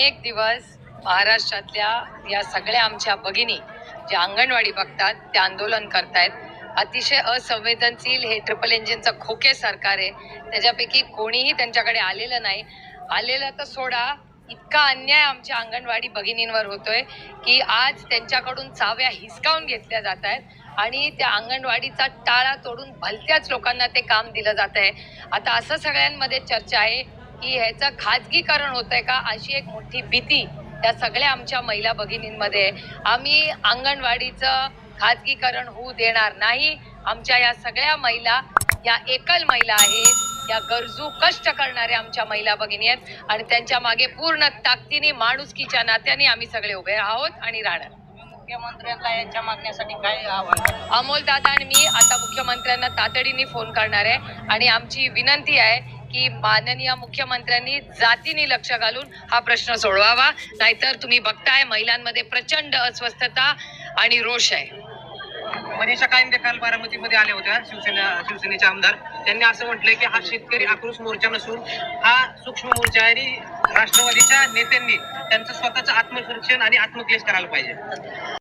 अनेक दिवस महाराष्ट्रातल्या या सगळ्या आमच्या भगिनी ज्या अंगणवाडी बघतात ते आंदोलन करतायत. अतिशय असंवेदनशील हे ट्रिपल इंजिनचं खोके सरकार आहे. त्याच्यापैकी कोणीही त्यांच्याकडे आलेलं नाही. आलेलं तर सोडा इतका अन्याय आमच्या अंगणवाडी भगिनींवर होतोय की आज त्यांच्याकडून चाव्या हिसकावून घेतल्या जात आहेत आणि त्या अंगणवाडीचा टाळा तोडून भलत्याच लोकांना ते काम दिलं जात आहे आता असं सगळ्यांमध्ये चर्चा आहे. की ह्याचं खाजगीकरण होत आहे का अशी एक मोठी भीती त्या सगळ्या आमच्या महिला भगिनींमध्ये. आम्ही अंगणवाडीचं खाजगीकरण होऊ देणार नाही. आमच्या या सगळ्या महिला या एकल महिला आहेत. या गरजू कष्ट करणाऱ्या आमच्या महिला भगिनी आहेत. आणि त्यांच्या मागे पूर्ण ताकदीने माणुसकीच्या नात्याने आम्ही सगळे उभे आहोत आणि राहणार. मुख्यमंत्र्यांना यांच्या मागण्यासाठी काय अमोल दादा आणि मी आता मुख्यमंत्र्यांना तातडीने फोन करणार आहे. आणि आमची विनंती आहे की माननीय मुख्यमंत्र्यांनी जातीने लक्ष घालून हा प्रश्न सोडवावा. नाहीतर तुम्ही बघताय महिलांमध्ये प्रचंड अस्वस्थता आणि रोष आहे. मनीषा कायंदे काल बारामतीमध्ये आल्या होत्या शिवसेना शिवसेनेचे आमदार. त्यांनी असं म्हटलंय की हा शेतकरी आक्रोश मोर्चा नसून हा सूक्ष्म मोर्चा आहे आणि राष्ट्रवादीच्या नेत्यांनी त्यांचं स्वतःचं आत्मसंरक्षण आणि आत्मक्लेश करायला पाहिजे.